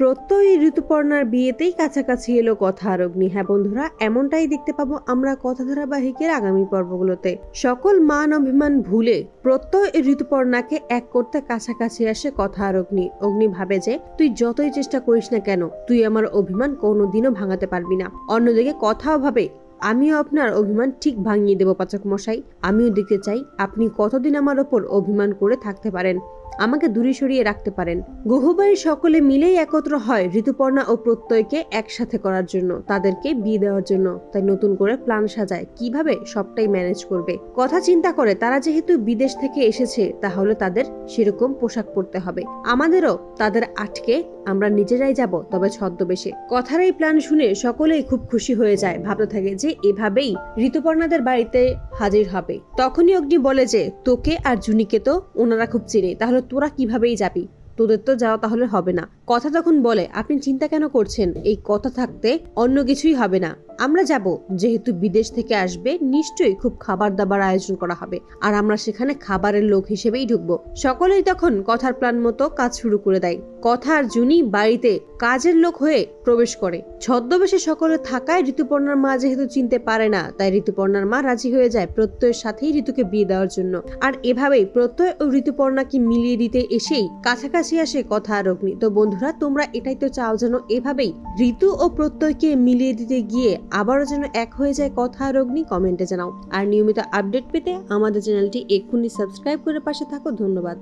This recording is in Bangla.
প্রত্যয়ী ঋতুপর্ণার বিয়েতেই কাছাকাছি এলো কথা আর অগ্নি হ্যাঁ বন্ধুরা, এমনটাই দেখতে পাবো আমরা কথা ধারাবাহিকের আগামী পর্বগুলোতে। সকল মান অভিমান ভুলে প্রত্যয় ঋতুপর্ণাকে এক করতে কাছাকাছি আসে কথা আর অগ্নি অগ্নি ভাবে যে, তুই যতই চেষ্টা করিস না কেন, তুই আমার অভিমান কোনোদিনও ভাঙাতে পারবি না। অন্যদিকে কথাও ভাবে আমিও আপনার অভিমান ঠিক ভাঙিয়ে দেব পাচক মশাই। আমিও দেখতে চাই আপনি কতদিন আমার ওপর অভিমান করে থাকতে পারেন। আমাকে দূরে সরিয়ে রাখতে পারেন। গহুবাড়ির সকলে মিলেই একত্র হয় ঋতুপর্ণা ও প্রত্যয়কে একসাথে করার জন্য, তাদেরকে বিয়ে দেওয়ার জন্য। তাই নতুন করে প্ল্যান সাজায়, কীভাবে সবটাই ম্যানেজ করবে। কথা চিন্তা করে, তারা যেহেতু বিদেশ থেকে এসেছে, তাহলে তাদের সেরকম পোশাক পরতে হবে। আমাদেরও তাদের আটকে আমরা নিজেরাই যাব তবে ছদ্মবেশে। কথার এই প্ল্যান শুনে সকলেই খুব খুশি হয়ে যায়, ভাবতে থাকে যে এভাবেই ঋতুপর্ণাদের বাড়িতে হাজির হবে। তখনই অগ্নি বলে যে, তোকে আর জুনিকে তো ওনারা খুব চেনে, তাহলে তোরা কিভাবেই যাবি? তোদের তো যাওয়া তাহলে হবে না। কথা তখন বলে, আপনি চিন্তা কেন করছেন? এই কথা থাকতে অন্য কিছুই হবে না। আমরা যাব, যেহেতু বিদেশ থেকে আসবে, নিশ্চয়ই খুব খাবার দাবার আয়োজন করা হবে। আর আমরা সেখানে খাবারের লোক হিসেবেই ঢুকবো। সকলেই তখন কথার প্ল্যান মতো কাজ শুরু করে দেয়। কথা আর জুনি বাড়িতে কাজের লোক হয়ে প্রবেশ করে। ছদ্মবেশে সকলে থাকায় ঋতুপর্ণার মা যেহেতু চিনতে পারে না, তাই ঋতুপর্ণার মা রাজি হয়ে যায় প্রত্যয়ের সাথেই ঋতুকে বিয়ে দেওয়ার জন্য। আর এভাবেই প্রত্যয় ও ঋতুপর্ণাকে মিলিয়ে দিতে এসেই কাছাকাছি আসে কথা আর অগ্নি। তো বন্ধুরা, তোমরা এটাই তো চাও যেন এভাবেই ঋতু ও প্রত্যয়কে মিলিয়ে দিতে গিয়ে আবারও যেন এক হয়ে যায় কথা আর অগ্নি কমেন্টে জানাও। আর নিয়মিত আপডেট পেতে আমাদের চ্যানেলটি এক্ষুনি সাবস্ক্রাইব করে পাশে থাকো। ধন্যবাদ।